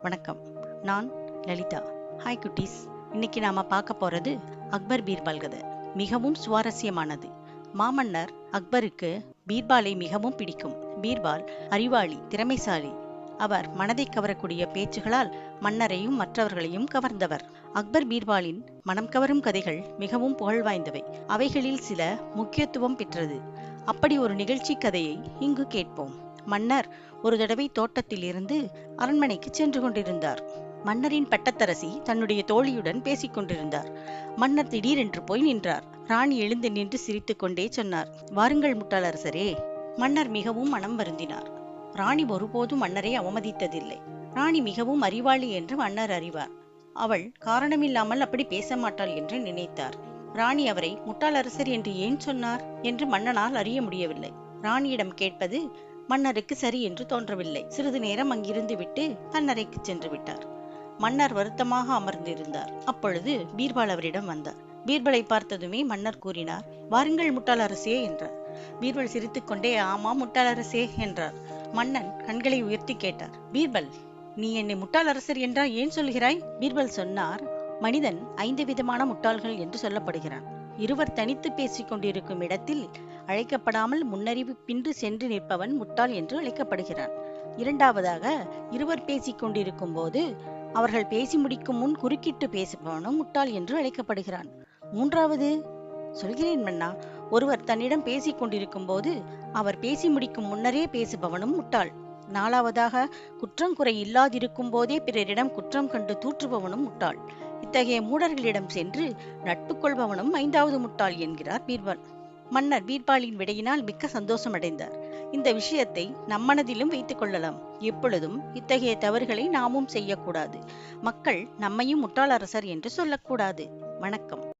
வணக்கம். நான் லலிதா. ஹாய் குட்டீஸ். இன்னைக்கு நாம பார்க்க போறது அக்பர் பீர்பால் கதை மிகவும் சுவாரஸ்யமானது. மாமன்னர் அக்பருக்கு பீர்பாலை மிகவும் பிடிக்கும். பீர்பால் அறிவாளி திறமைசாலி. அவர் மனதை கவரக்கூடிய பேச்சுகளால் மன்னரையும் மற்றவர்களையும் கவர்ந்தவர். அக்பர் பீர்பாலின் மனம் கவரும் கதைகள் மிகவும் புகழ் வாய்ந்தவை. அவைகளில் சில முக்கியத்துவம் பெற்றது. அப்படி ஒரு நிகழ்ச்சி கதையை இங்கு கேட்போம். மன்னர் ஒரு தடவை தோட்டத்தில் இருந்து அரண்மனைக்கு சென்று கொண்டிருந்தார். மன்னரின் பட்டத்தரசி தன்னுடைய தோழியுடன் பேசிக் கொண்டிருந்தார். மன்னர் திடீரென்று போய் நின்றார். ராணி எழுந்து நின்று சிரித்துக் கொண்டே சொன்னார் வாருங்கள் முட்டாளரசரே மன்னர் மிகவும் மனம் வருந்தினார். ராணி ஒருபோதும் மன்னரை அவமதித்ததில்லை. ராணி மிகவும் அறிவாளி என்று மன்னர் அறிவார். அவள் காரணமில்லாமல் அப்படி பேச மாட்டாள் என்று நினைத்தார். ராணி அவரை முட்டாளரசர் என்று ஏன் சொன்னார்? என்று மன்னனால் அறிய முடியவில்லை. ராணியிடம் கேட்பது மன்னருக்கு சரி என்று தோன்றவில்லை. சிறிது நேரம் அங்கிருந்து விட்டு தன் அறைக்கு சென்று விட்டார். மன்னர் வருத்தமாக அமர்ந்திருந்தார். அப்பொழுது பீர்பால் அவரிடம் வந்தார். பீர்பலை பார்த்ததுமே மன்னர் கூறினார் வாருங்கள் முட்டாளரசே என்றார். பீர்பல் சிரித்துக்கொண்டே ஆமா முட்டாளரசே என்றார். மன்னன் கண்களை உயர்த்தி கேட்டார் பீர்பல் நீ என்னை முட்டாளரசர் என்றால் ஏன் சொல்கிறாய்? பீர்பல் சொன்னார் மனிதன் ஐந்து விதமான முட்டாள்கள் என்று சொல்லப்படுகிறான். இருவர் தனித்து பேசிக் கொண்டிருக்கும் இடத்தில் அழைக்கப்படாமல் முன்னறிவிப்பின்றி சென்று நிற்பவன் முட்டாள் என்று அழைக்கப்படுகிறான். இரண்டாவதாக இருவர் பேசிக் கொண்டிருக்கும் போது அவர்கள் பேசி முடிக்கும் முன் குறுக்கிட்டு பேசுபவனும் முட்டாள் என்று அழைக்கப்படுகிறான். மூன்றாவது சொல்கிறேன் மன்னா ஒருவர் தன்னிடம் பேசிக் கொண்டிருக்கும் போது அவர் பேசி முடிக்கும் முன்னரே பேசுபவனும் முட்டாள். நாலாவதாக குற்றம் குறை இல்லாதிருக்கும் போதே பிறரிடம் குற்றம் கண்டு தூற்றுபவனும் முட்டாள். இத்தகைய மூடர்களிடம் சென்று நட்பு கொள்பவனும் ஐந்தாவது முட்டாள் என்கிறார் பீர்பால் மன்னர் பீர்பாலின் விடையினால் மிக்க சந்தோஷம் அடைந்தார் இந்த விஷயத்தை நம்மனதிலும் வைத்துக் கொள்ளலாம். எப்பொழுதும் இத்தகைய தவறுகளை நாமும் செய்யக்கூடாது. மக்கள் நம்மையும் முட்டாளரசர் என்று சொல்லக்கூடாது. வணக்கம்.